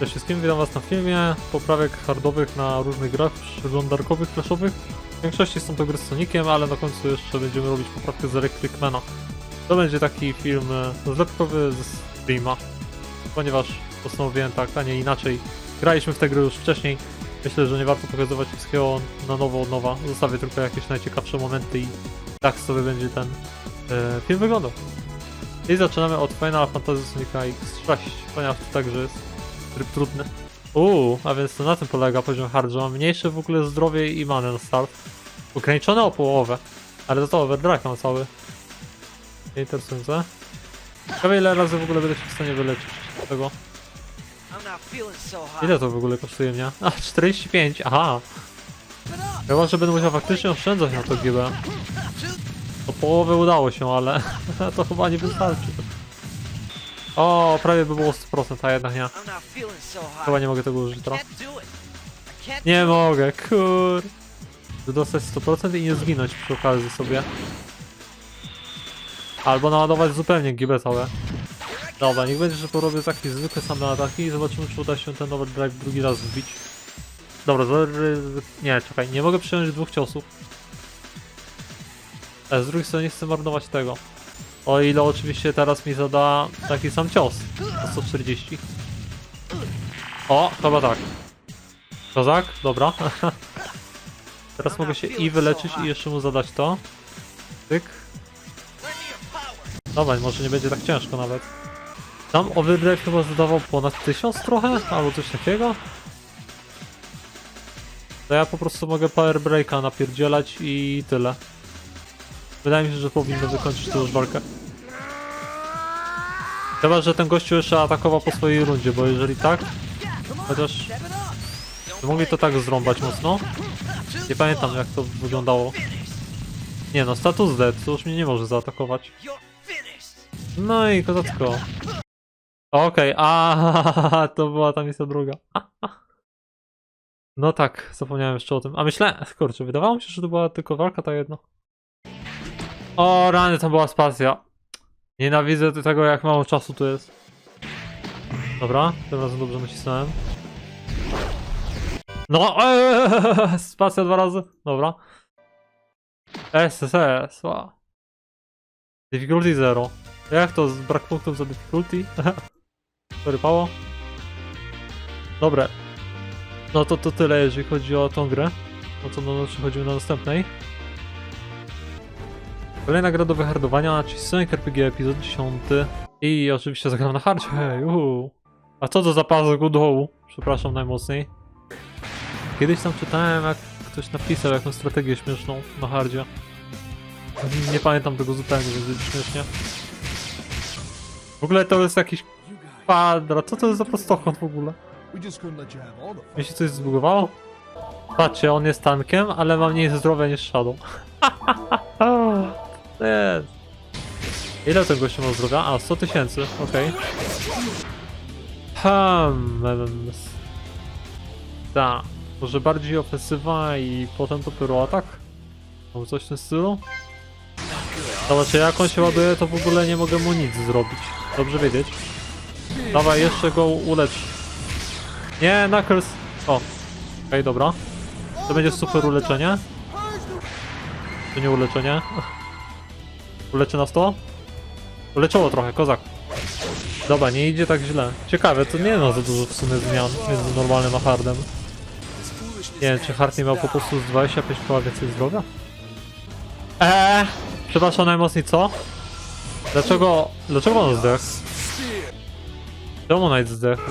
Cześć wszystkim, witam was na filmie poprawek hardowych na różnych grach przeglądarkowych, flashowych. W większości są to gry z Soniciem, ale na końcu jeszcze będziemy robić poprawkę z Electric Mana. To będzie taki film e, zlepkowy ze streama, ponieważ postanowiłem tak, a nie inaczej. Graliśmy w tę grę już wcześniej. Myślę, że nie warto pokazywać wszystkiego na nowo od nowa. Zostawię tylko jakieś najciekawsze momenty i tak sobie będzie ten e, film wyglądał. I zaczynamy od Final Fantasy Sonica X6, ponieważ to także jest tryb trudny. Uuu, a więc to na tym polega poziom hard, że mam mniejsze w ogóle zdrowie i manę na start. Ograniczone o połowę, ale za to overdrive mam cały. Nie interesujące. Ciekawe ile razy w ogóle będę się w stanie wyleczyć z tego. Ile to w ogóle kosztuje mnie? A, 45, aha. Chyba, że będę musiał faktycznie oszczędzać na to GB. O połowę udało się, ale to chyba nie wystarczy. O, prawie by było 100%, a jednak nie. Chyba nie mogę tego użyć teraz. Nie mogę, kur... Dostać 100% i nie zginąć przy okazji sobie. Albo naładować zupełnie GB całe. Dobra, niech będzie, że porobię takie zwykłe same ataki i zobaczymy, czy uda się ten overdrive drugi raz wbić. Dobra, nie, czekaj, nie mogę przyjąć dwóch ciosów. A z drugiej strony nie chcę marnować tego. O ile oczywiście teraz mi zada taki sam cios. Na 140. O, chyba tak. Kozak? Dobra. Teraz mogę się i wyleczyć i jeszcze mu zadać to. Tyk. Dobra, może nie będzie tak ciężko nawet. Tam overdrive chyba zadawał ponad 1000 trochę, albo coś takiego. To ja po prostu mogę power breaka napierdzielać i tyle. Wydaje mi się, że powinno wykończyć tę już walkę. Chyba, że ten gościu jeszcze atakował po swojej rundzie, bo jeżeli tak, chociaż. Don't mogli to tak zrąbać mocno. Nie pamiętam jak to wyglądało. Nie no, status D, to już mnie nie może zaatakować. No i kozacko. Okej, a to była ta misja druga. No tak, zapomniałem jeszcze o tym. A myślę, kurczę, wydawało mi się, że to była tylko walka ta jedna. O rany, to była spacja. Nienawidzę tego, jak mało czasu tu jest. Dobra, tym razem dobrze nacisnąłem. No, eee, spacja dwa razy. Dobra. SSS, wow. Difficulty 0. Jak to? z Brak punktów za difficulty? Porypało? Dobre. No to to tyle, jeżeli chodzi o tą grę. No to no, przechodzimy do następnej. Kolejna gra do wyhardowania, czyli Sonic RPG epizod 10. I oczywiście zagram na hardzie. Hej, uhu. A co to za pasek u dołu? Przepraszam najmocniej. Kiedyś tam czytałem, jak ktoś napisał jakąś strategię śmieszną na hardzie. Nie pamiętam tego zupełnie, więc będzie śmiesznie. W ogóle to jest jakiś kwadrat. Co to jest za prostokąt w ogóle? Mi się coś zbugowało? Patrzcie, on jest tankiem, ale ma mniej zdrowia niż Shadow. Jest. Ile ten gościu ma zdrowia? A, 100 tysięcy, okej. Hmm, em, s- Tak. Może bardziej ofensywa i potem dopiero atak? Może coś w tym stylu? Zobaczcie, jak on się ładuje, to w ogóle nie mogę mu nic zrobić. Dobrze wiedzieć. Dawaj, jeszcze go ulecz. Nie, Knuckles! O, okej, dobra. To będzie super uleczenie. To nie uleczenie. Uleczy nas to? Uleczyło trochę, kozak. Dobra, nie idzie tak źle. Ciekawe, to nie ma za dużo w sumie zmian między normalnym a hardem. Nie wiem, czy hard nie miał po prostu z 25 koła więcej zdrowia? Eee, przepraszam najmocniej, co? Dlaczego, dlaczego on zdechł? Czemu Knight zdechł?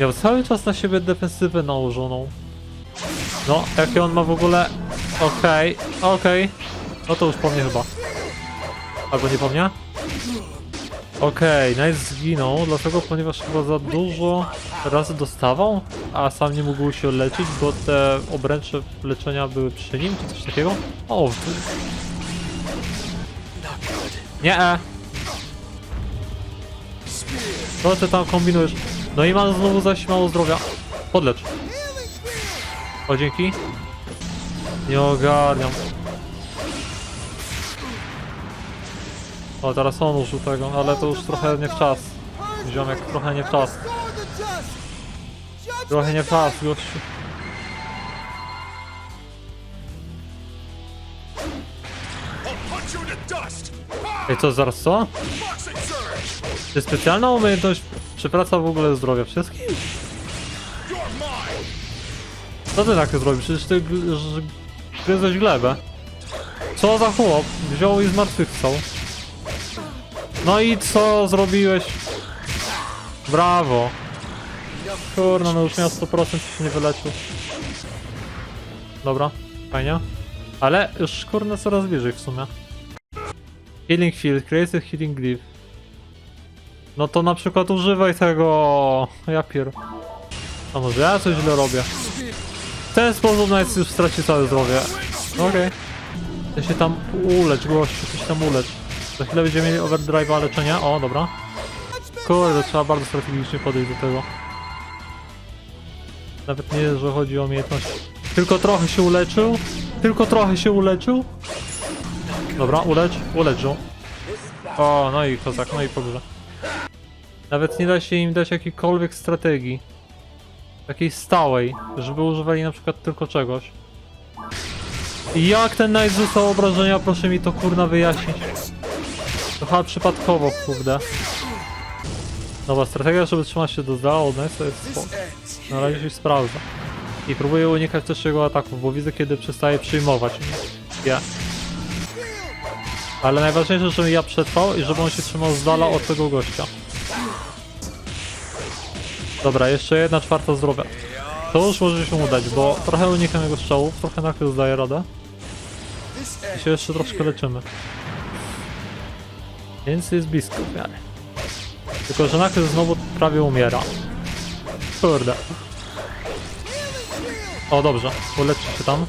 Miał cały czas na siebie defensywę nałożoną. No, jakie on ma w ogóle... Okej, okej. No to już po mnie chyba. Albo nie po mnie? Okej, Knight zginął, dlatego ponieważ chyba za dużo razy dostawał, a sam nie mógł się leczyć, bo te obręcze leczenia były przy nim, czy coś takiego? O. Nie, e. Co ty tam kombinujesz? No i mam znowu zaś mało zdrowia. Podlecz. O, dzięki. Nie ogarniam. O, teraz on użył tego, ale to już trochę nie w czas. Ziomek, trochę nie w czas. Trochę nie gościu. You to dust! Ej, co, zaraz co? Czy specjalna umiejętność przywraca w ogóle zdrowie wszystkim? Co ty tak zrobisz? Przecież ty gryzłeś glebę. Co za chłop? Wziął i zmartwychwstał. No i co zrobiłeś? Brawo. Kurna, no już miał 100% i się nie wyleczył. Dobra, fajnie. Ale już kurna coraz bliżej w sumie. Healing Field, Creative Healing Glyph. No to na przykład używaj tego... Ja pier... A może ja coś źle robię? W ten sposób nawet już straci całe zdrowie. Okej. Ty się tam ulecz, gościu, ty się tam ulecz. Za chwilę będziemy mieli overdrive'a leczenia. O, dobra. Kurde, trzeba bardzo strategicznie podejść do tego. Nawet nie, że chodzi o umiejętności. Tylko trochę się uleczył. Tylko trochę się uleczył. Dobra, ulecz, ulecz ją. O, no i kozak, no i po grze. Nawet nie da się im dać jakiejkolwiek strategii. Takiej stałej, żeby używali na przykład tylko czegoś. Jak ten Knight został obrażenia, proszę mi to kurna wyjaśnić. Chyba przypadkowo, kurde. Dobra, strategia, żeby trzymać się do Zaodne, to jest spoko. Na razie się sprawdza. I próbuję unikać też jego ataków, bo widzę kiedy przestaje przyjmować. Ja. Ale najważniejsze, żeby ja przetrwał i żeby on się trzymał z dala od tego gościa. Dobra, jeszcze jedna czwarta zdrowia. To już może się udać, bo trochę unikam jego strzałów, trochę na chwilę zdaję radę. I się jeszcze troszkę leczymy. Więc jest blisko w miarę. Tylko, że nagle znowu prawie umiera. Kurde. O, dobrze. Uleczy się tam.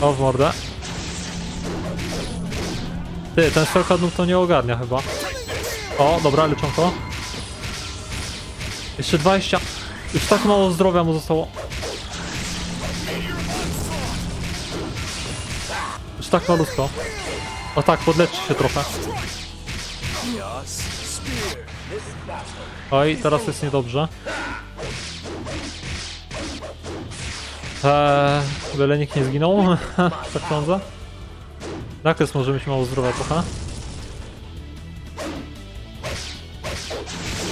O, w mordę. Ty, ten Stelkadnów to nie ogarnia chyba. O, dobra, leczonko. Jeszcze 20. Już tak mało zdrowia mu zostało. Już tak malutko. O tak, podleczcie się trochę. Oj, teraz jest niedobrze. Eee, byle nikt nie zginął, tak sądzę. Nakres może mieć mało zdrowia trochę.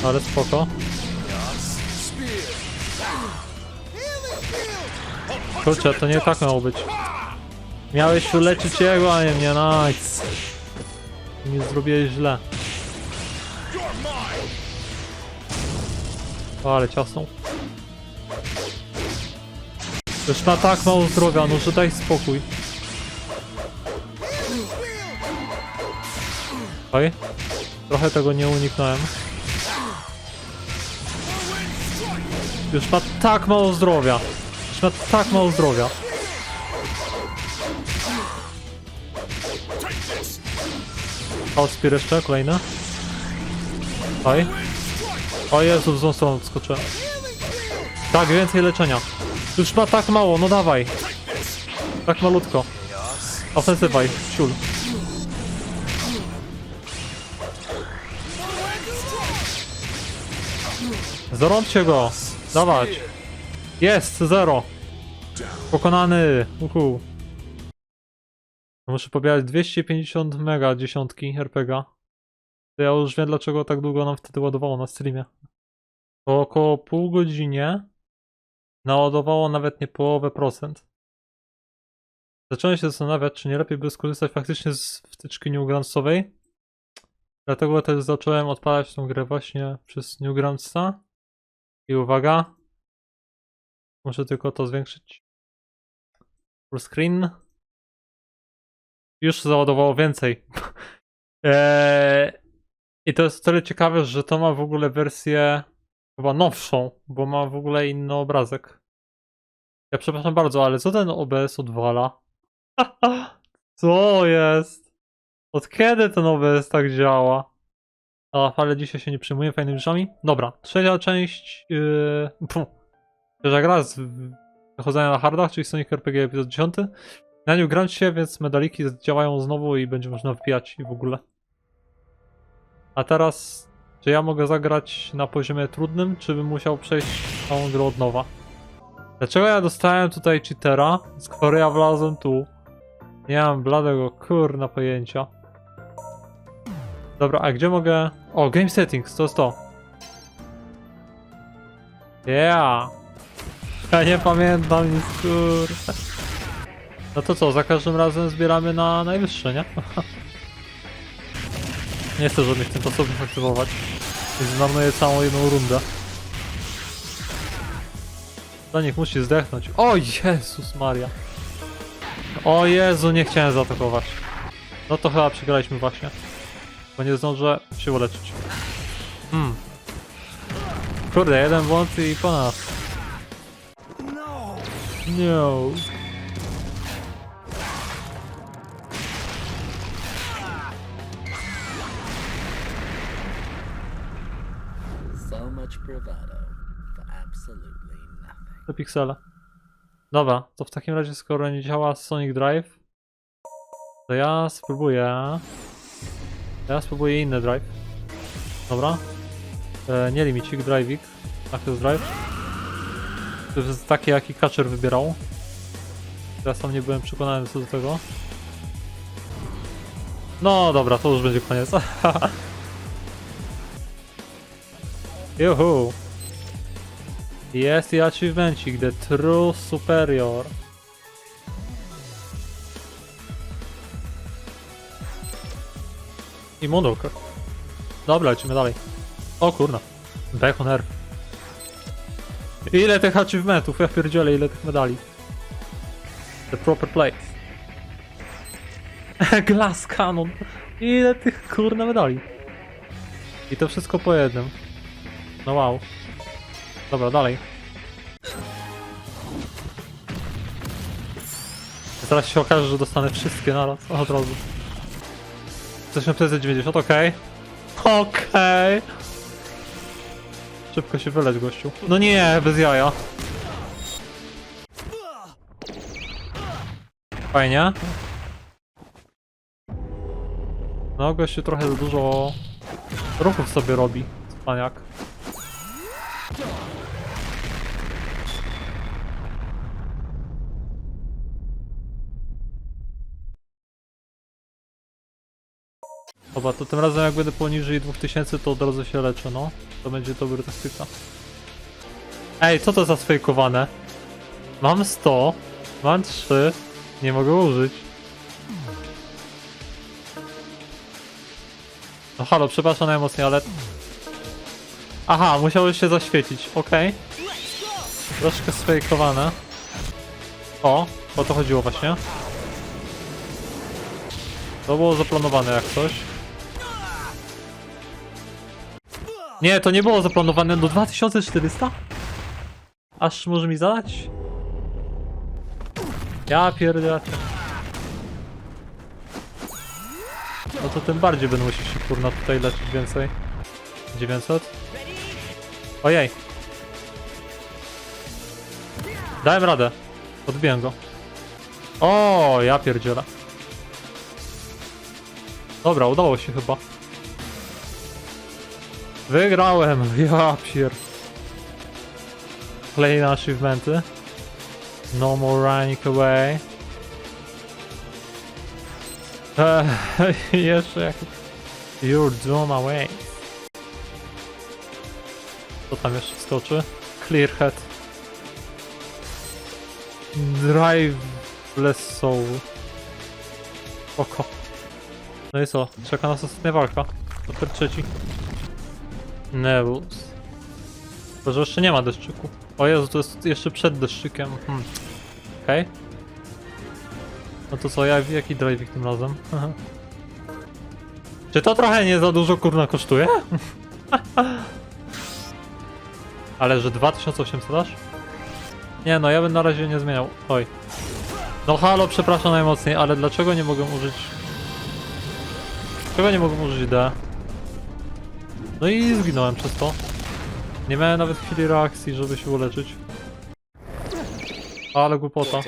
Ale spoko. Kurczę, to nie tak miało być. Miałeś uleczyć jego, a nie mnie, nice. Nie zrobiłeś źle. O, ale ciasną. Już ma tak mało zdrowia, no że daj spokój. Oj, trochę tego nie uniknąłem. Już ma tak mało zdrowia. Już ma tak mało zdrowia. Outspir jeszcze, kolejny. Oj. O Jezu, w złą stronę odskoczyłem. Tak, więcej leczenia. Już ma tak mało, no dawaj. Tak malutko. Ofensywaj, ciul. Zarąbcie go! Dawać! Jest! Zero! Pokonany! Uhu. Muszę pobierać 250 mega dziesiątki RPG. To ja już wiem dlaczego tak długo nam wtedy ładowało na streamie. Po około pół godzinie naładowało nawet nie połowę procent. Zacząłem się zastanawiać, czy nie lepiej by skorzystać faktycznie z wtyczki Newgroundsowej. Dlatego też zacząłem odpalać tą grę właśnie przez Newgroundsa. I uwaga. Muszę tylko to zwiększyć. Full screen. Już załadowało więcej. eee, I to jest tyle ciekawe, że to ma w ogóle wersję chyba nowszą, bo ma w ogóle inny obrazek. Ja przepraszam bardzo, ale co ten OBS odwala? Co jest? Od kiedy ten OBS tak działa? A, ale dzisiaj się nie przyjmuje fajnymi rzeczami. Dobra, trzecia część. Yy. Trzecia gra z wychodzenia na hardach, czyli Sonic RPG epizod 10. Na nią gram się, więc medaliki działają znowu i będzie można wbijać i w ogóle. A teraz Czy ja mogę zagrać na poziomie trudnym, czy bym musiał przejść całą grę od nowa? Dlaczego ja dostałem tutaj cheatera, skoro ja wlazłem tu? Nie mam bladego kurna pojęcia. Dobra, a gdzie mogę... O, game settings, to jest to. Yeah! Ja nie pamiętam nic, kur... No to co, za każdym razem zbieramy na najwyższe, nie? nie chcę żadnych tym sposobów aktywować. Więc zmarnuję całą jedną rundę. To niech musi zdechnąć. O Jezus Maria. O Jezu, nie chciałem zaatakować. No to chyba przegraliśmy właśnie. Bo nie zdążę się uleczyć. Hmm. Kurde, jeden błąd i po nas. No. Te piksele. Dobra, to w takim razie skoro nie działa Sonic Drive, to ja spróbuję... Ja spróbuję inny drive. Dobra. E, nie limicik, drive'ik. Access drive. To jest takie, jaki Catcher wybierał. Ja sam nie byłem przekonany co do tego. No dobra, to już będzie koniec. Juhu. Jest i achievementik, The True Superior. I Moonwalker. Dobra, lecimy dalej. O kurna. Back on Earth. Ile tych achievementów, ja pierdzielę, ile tych medali. The proper place. Glass Cannon. Ile tych kurna medali. I to wszystko po jednym. No wow. Dobra, dalej. Zaraz się okaże, że dostanę wszystkie naraz od razu. Jesteśmy w TZ90, okej. Okej. Szybko się wyleć, gościu. No nie, bez jaja. Fajnie. No, gościu trochę za dużo ruchów sobie robi. Cwaniak. Dobra, to tym razem jak będę poniżej 2000 to od razu się leczę, no. To będzie dobra taktyka. Ej, co to za sfejkowane? Mam 100, mam 3, nie mogę użyć. No halo, przepraszam najmocniej, ale... Aha, musiałeś się zaświecić, okej. Troszkę sfejkowane. O, o to chodziło właśnie. To było zaplanowane jak coś. Nie, to nie było zaplanowane do 2400? Aż może mi zadać? Ja pierdzielacie. No to tym bardziej będę musiał się kurna tutaj leczyć więcej. 900? Ojej. Dałem radę. Odbiłem go. O, ja pierdzielę. Dobra, udało się chyba. Wygrałem! Ja pier... Kolejne achievementy. No more running away. Eee, jeszcze jak... You're doing away. Co tam jeszcze skoczy? Clear head. Driveless soul. Oko. No i co? Czeka nas ostatnia walka. Chapter trzeci. Nebulous. Tylko, że jeszcze nie ma deszczyku. O Jezu, to jest jeszcze przed deszczykiem. Hmm. Okej. No to co, ja, jaki drive'ik tym razem? Aha. Czy to trochę nie za dużo kurna kosztuje? Ale że 2800 dasz? Nie no, ja bym na razie nie zmieniał. Oj. No halo, przepraszam najmocniej, ale dlaczego nie mogę użyć... Dlaczego nie mogę użyć D? No i zginąłem przez to. Nie miałem nawet chwili reakcji, żeby się uleczyć. Ale głupota.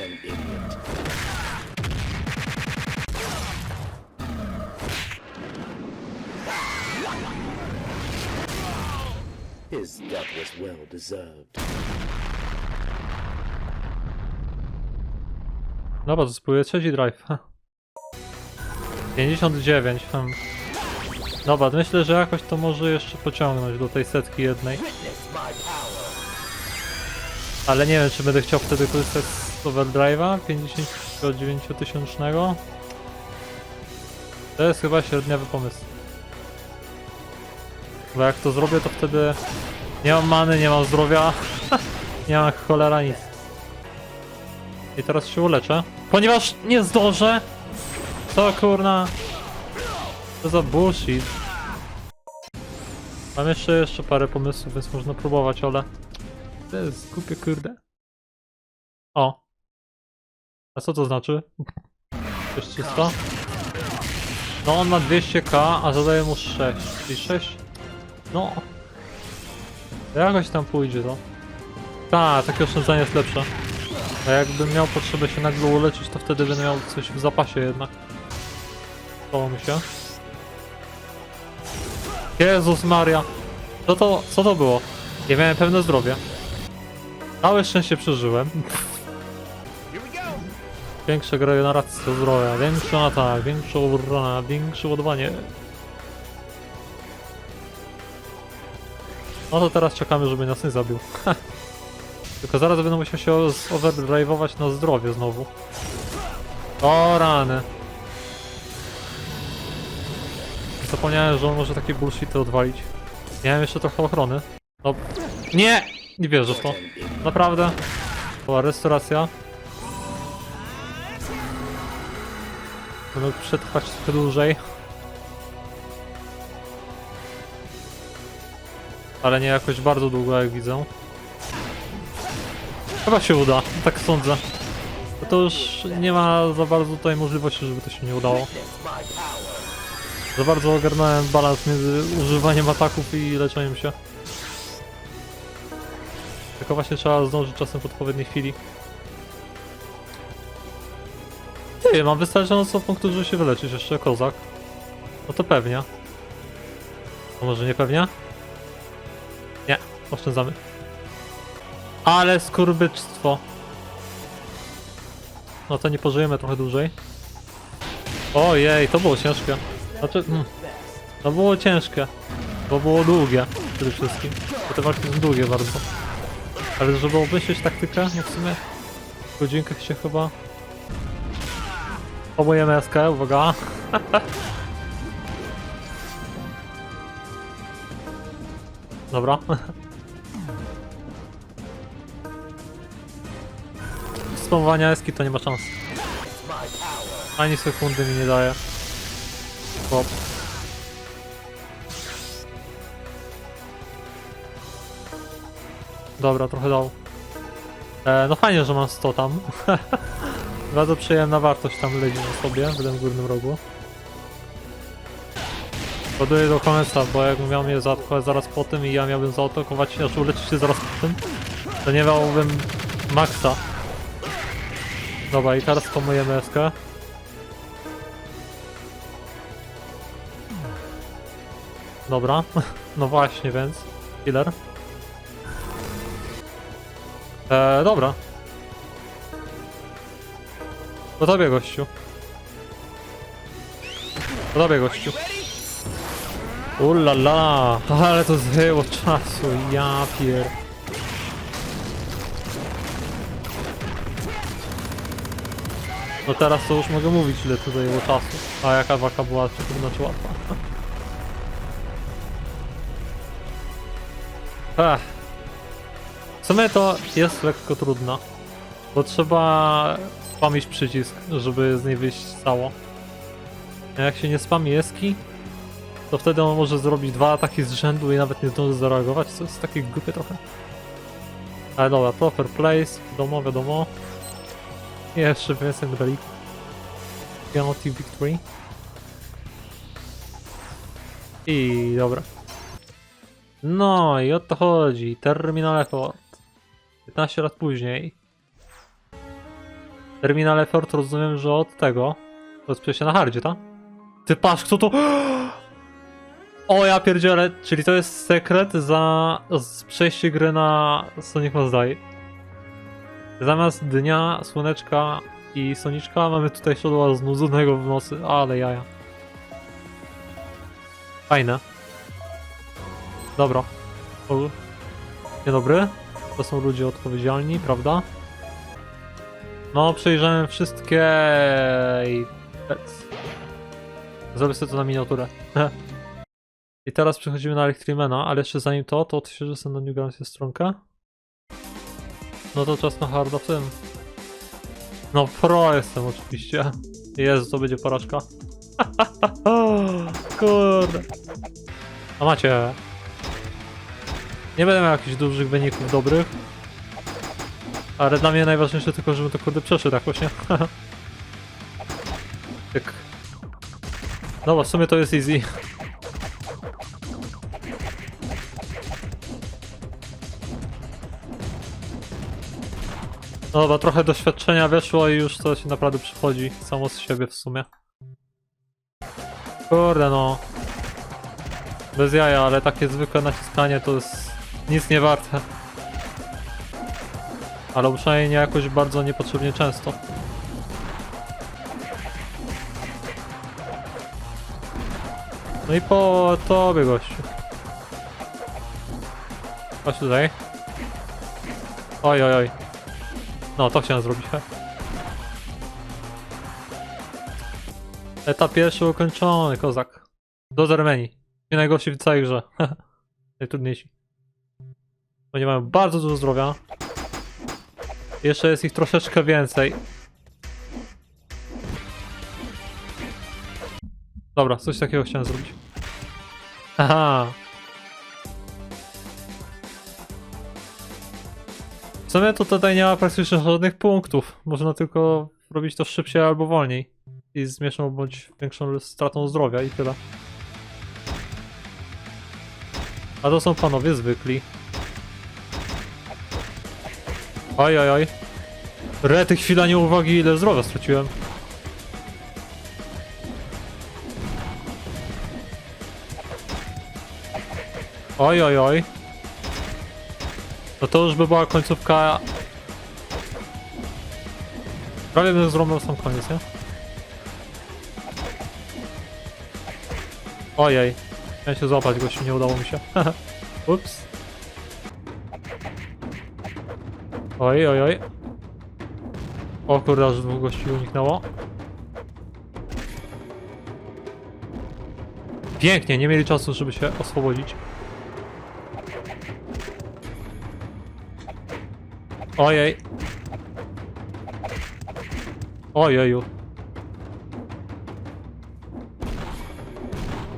His death was well deserved. Dobra, to spróbuję trzeci drive. 59. Hmm. Dobra, myślę, że jakoś to może jeszcze pociągnąć do tej setki jednej. Ale nie wiem, czy będę chciał wtedy korzystać z overdrive'a 59 tysięcznego. To jest chyba średniawy pomysł. Bo jak to zrobię, to wtedy nie mam many, nie mam zdrowia, nie mam cholera nic. I teraz się uleczę. Ponieważ nie zdążę! To kurna... To za bullshit. Mam jeszcze, jeszcze parę pomysłów, więc można próbować, ale... To jest głupie kurde. O. A co to znaczy? Jest czysto? No on ma 200k, a zadaje mu 6. Czyli 6? No. Jakoś tam pójdzie to. Tak, takie oszczędzanie jest lepsze. A jakbym miał potrzebę się nagle uleczyć, to wtedy będę miał coś w zapasie jednak. Stało mi się. Jezus Maria. Co to, co to było? Ja miałem pewne zdrowie. Całe szczęście przeżyłem. Go. Większa regeneracja zdrowia, większy atak, większa obrona, większe ładowanie. No to teraz czekamy, żeby nas nie zabił. Tylko zaraz będę musiał się overdrive'ować na zdrowie znowu. O rany. Zapomniałem, że on może takie bullshity odwalić. Miałem jeszcze trochę ochrony. No. Nie! Nie wierzę w to. Naprawdę. Była restauracja. Będę przetrwać trochę dłużej. Ale nie jakoś bardzo długo, jak widzę. Chyba się uda, tak sądzę. To już nie ma za bardzo tutaj możliwości, żeby to się nie udało. Za bardzo ogarnąłem balans między używaniem ataków i leczeniem się. Tylko właśnie trzeba zdążyć czasem w odpowiedniej chwili. Ty, mam wystarczająco punktów, żeby się wyleczyć jeszcze, kozak. No to pewnie. A może nie pewnie? Nie, oszczędzamy. Ale skurbyczstwo. No to nie pożyjemy trochę dłużej. Ojej, to było ciężkie. Znaczy, mm, to było ciężkie. Bo było długie przede wszystkim. Bo te walki są długie bardzo. Ale żeby obmyślić taktykę, no w sumie w godzinkach się chyba... Pomujemy SK, uwaga. Dobra. Spamowania eski to nie ma szans. Ani sekundy mi nie daje. Chłop. Dobra, trochę dał. E, no fajnie, że mam 100 tam. Bardzo przyjemna wartość tam leci na sobie, w tym górnym rogu. Ładuję do końca, bo jakbym miał mnie zaatakować zaraz po tym i ja miałbym zaatakować, znaczy uleczyć się zaraz po tym, to nie miałbym maksa. Dobra, i teraz pomujemy SK. Dobra, no właśnie, więc killer. Eee, dobra. Po tobie, gościu. Po tobie, gościu. Ulala, ale to zajęło czasu, ja pier... No teraz to już mogę mówić ile tu zajęło czasu. A jaka waka była, czy trudna, czy łatwa. Ech. W sumie to jest lekko trudna. Bo trzeba spamić przycisk, żeby z niej wyjść cało. A jak się nie spami eski, to wtedy on może zrobić dwa ataki z rzędu i nawet nie zdąży zareagować, co jest takie głupie trochę. Ale dobra, proper place, wiadomo, wiadomo. I jeszcze więcej medalików. Penalty victory. I dobra. No i o to chodzi. Terminal effort. 15 lat później. Terminal effort rozumiem, że od tego. To przecież na hardzie, tak? Ty patrz, kto to... O ja pierdzielę, czyli to jest sekret za przejście gry na Sonic Must Die. Zamiast dnia, słoneczka i soniczka mamy tutaj Shadowa znudzonego w nocy, ale jaja. Fajne. Dobra. Dzień dobry. To są ludzie odpowiedzialni, prawda? No, przejrzałem wszystkie i... Zrobię sobie to na miniaturę. I teraz przechodzimy na Electrimana, ale jeszcze zanim to, to odświeżę sobie na New Galaxy stronkę. No to czas na harda w tym. No pro jestem oczywiście. Jezu, to będzie porażka. Kurde. A macie. Nie będę miał jakichś dużych wyników dobrych. Ale dla mnie najważniejsze tylko, żebym to kurde przeszedł jakoś, nie? Tyk. Dobra, w sumie to jest easy. No dobra, trochę doświadczenia weszło i już to się naprawdę przychodzi samo z siebie w sumie. Kurde no. Bez jaja, ale takie zwykłe naciskanie to jest nic nie warte. Ale przynajmniej nie jakoś bardzo niepotrzebnie często. No i po tobie gościu. Chodź tutaj. Oj, oj, oj. No, to chciałem zrobić. he. Etap pierwszy ukończony, kozak. Do Zermenii. Nie najgorsi w całej grze. Najtrudniejsi. Oni mają bardzo dużo zdrowia. Jeszcze jest ich troszeczkę więcej. Dobra, coś takiego chciałem zrobić. Aha. W sumie to tutaj nie ma praktycznie żadnych punktów. Można tylko robić to szybciej albo wolniej. I z mniejszą bądź większą stratą zdrowia i tyle. A to są panowie zwykli. Oj, oj, oj. Rety, chwila nieuwagi, ile zdrowia straciłem. Oj, oj, oj. No to już by była końcówka. Prawie bym zrobił sam koniec, nie? Ojej. Chciałem się złapać, gościu, nie udało mi się. Ups. Oj, oj, oj. O kurde, aż dwóch gości uniknęło. Pięknie, nie mieli czasu, żeby się oswobodzić. Ojej. Ojeju.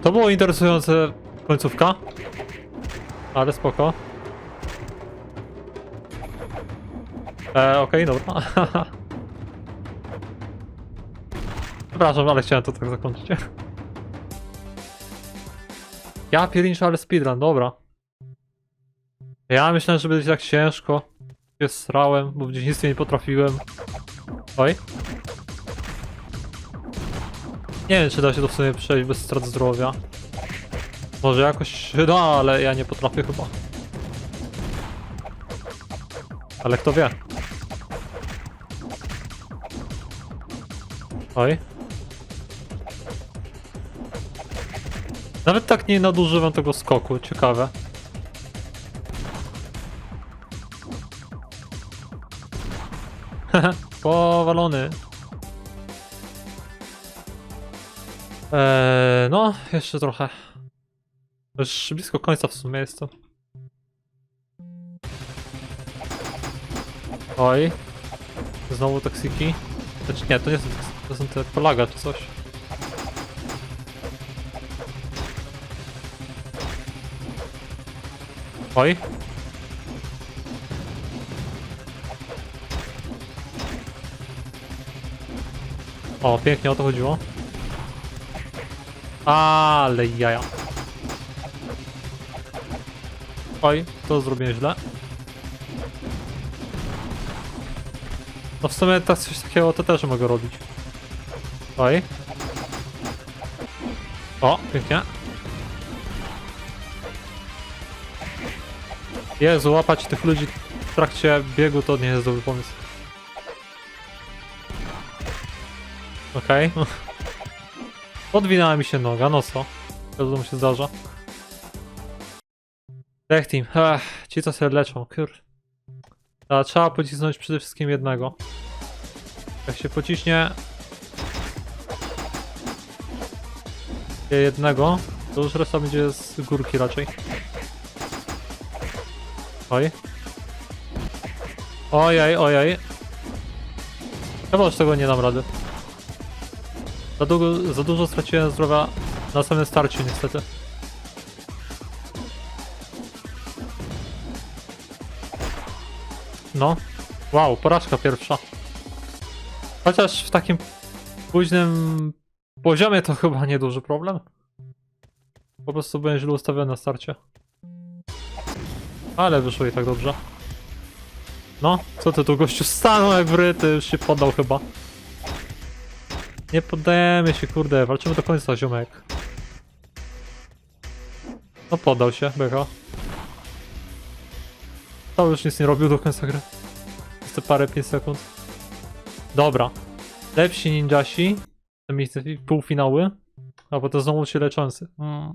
To było interesujące końcówka. Ale spoko. E, okej, dobra. Przepraszam, ale chciałem to tak zakończyć. Ja pierniczę, ale speedrun, dobra. Ja myślałem, że będzie tak ciężko. Się srałem, bo w dzieciństwie nie potrafiłem. Oj. Nie wiem, czy da się to w sumie przejść bez strat zdrowia. Może jakoś się da, ale ja nie potrafię chyba. Ale kto wie? Oj. Nawet tak nie nadużywam tego skoku, ciekawe. Powalony. Eee, no, jeszcze trochę. Już blisko końca w sumie jest to. Oj. Znowu toksiki. Znaczy nie, to nie są toksiki, to są te polaga czy coś. Oj. O, pięknie o to chodziło. Ale jaja. Oj, to zrobiłem źle. No w sumie tak coś takiego to też mogę robić. Oj. O, pięknie. Jezu, złapać tych ludzi w trakcie biegu to nie jest dobry pomysł. Okej. Okay. Odwinęła mi się noga, no co? Wiadomo się zdarza. Tech team, Ech, ci co się leczą, kur. A, trzeba pocisnąć przede wszystkim jednego. Jak się pociśnie, jednego, to już reszta będzie z górki raczej. Oj. Ojej, ojej. Chyba już tego nie dam rady. Za, długo, za dużo straciłem zdrowia na samym starciu niestety. No. Wow, porażka pierwsza. Chociaż w takim późnym poziomie to chyba nieduży problem. Po prostu byłem źle ustawiony na starcie. Ale wyszło i tak dobrze. No, co ty tu gościu stanął jak wryty, już się poddał chyba. Nie poddajemy się, kurde, walczymy do końca, ziomek. No poddał się, bycha. To już nic nie robił do końca gry. Jeszcze parę 5 sekund. Dobra. Lepsi ninjasi. To miejsce półfinały. A bo to znowu się leczący. Mm.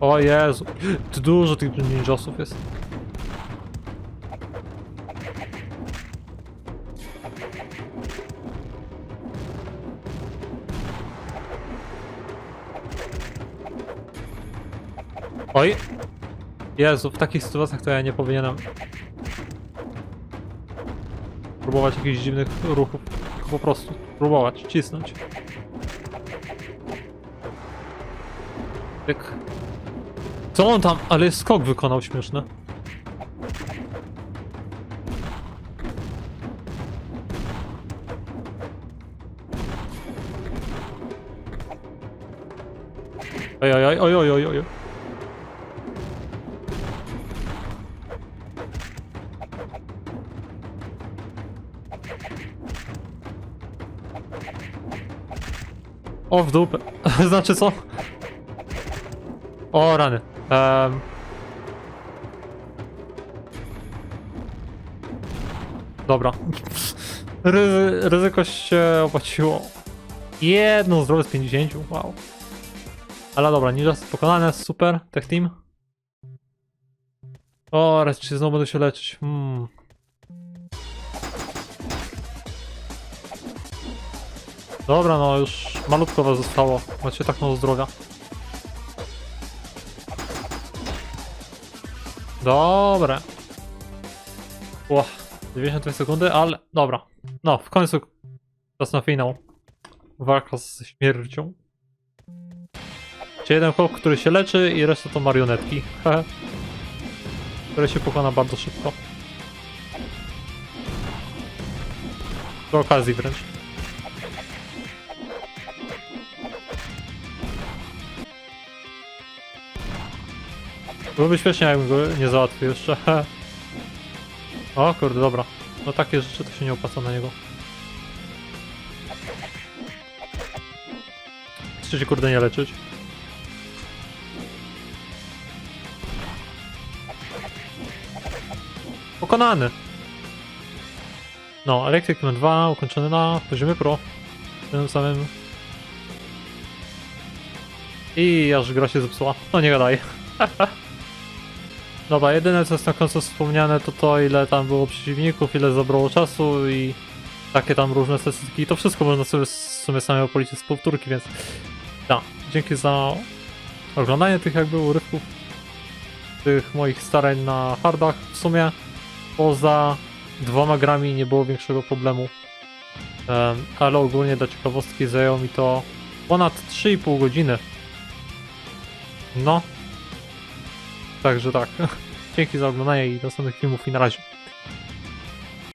O Jezu. Tu dużo tych ninjosów jest. Oj. Jezu, w takich sytuacjach to ja nie powinienem próbować jakichś dziwnych ruchów. Po prostu próbować, cisnąć. Pyk. Co on tam? Ale skok wykonał śmieszny. Oj, oj, oj, oj, oj, oj, O, w dupę. znaczy co? O, rany. Um. Dobra. Ryzy, ryzyko się opłaciło. Jedno zdrowie z 50, wow. Ale dobra, ninja jest pokonane, super, tech team. O, raz czy znowu będę się leczyć. Hmm. Dobra, no już malutko was zostało. Macie tak mało zdrowia. Dobra. Ło, 92 sekundy, ale dobra. No, w końcu czas na finał. Walka z śmiercią. Czy jeden chłop, który się leczy i reszta to marionetki. Które się pokona bardzo szybko. Do okazji wręcz. Byłoby śmiesznie, jakbym go nie załatwił jeszcze. o kurde, dobra. No takie rzeczy to się nie opłaca na niego. Chcecie się kurde nie leczyć? Pokonany! No, Electric Man 2 ukończony na poziomie Pro. Tym samym. I aż gra się zepsuła. No nie gadaj. Dobra, jedyne co jest na końcu wspomniane to to ile tam było przeciwników, ile zabrało czasu i takie tam różne statystyki. To wszystko można sobie w sumie samego policzyć z powtórki, więc tak, dzięki za oglądanie tych jakby urywków tych moich starań na hardach. W sumie poza dwoma grami nie było większego problemu. Em, ale ogólnie dla ciekawostki zajęło mi to ponad 3,5 godziny. No, Także tak. Dzięki za oglądanie i do następnych filmów i na razie.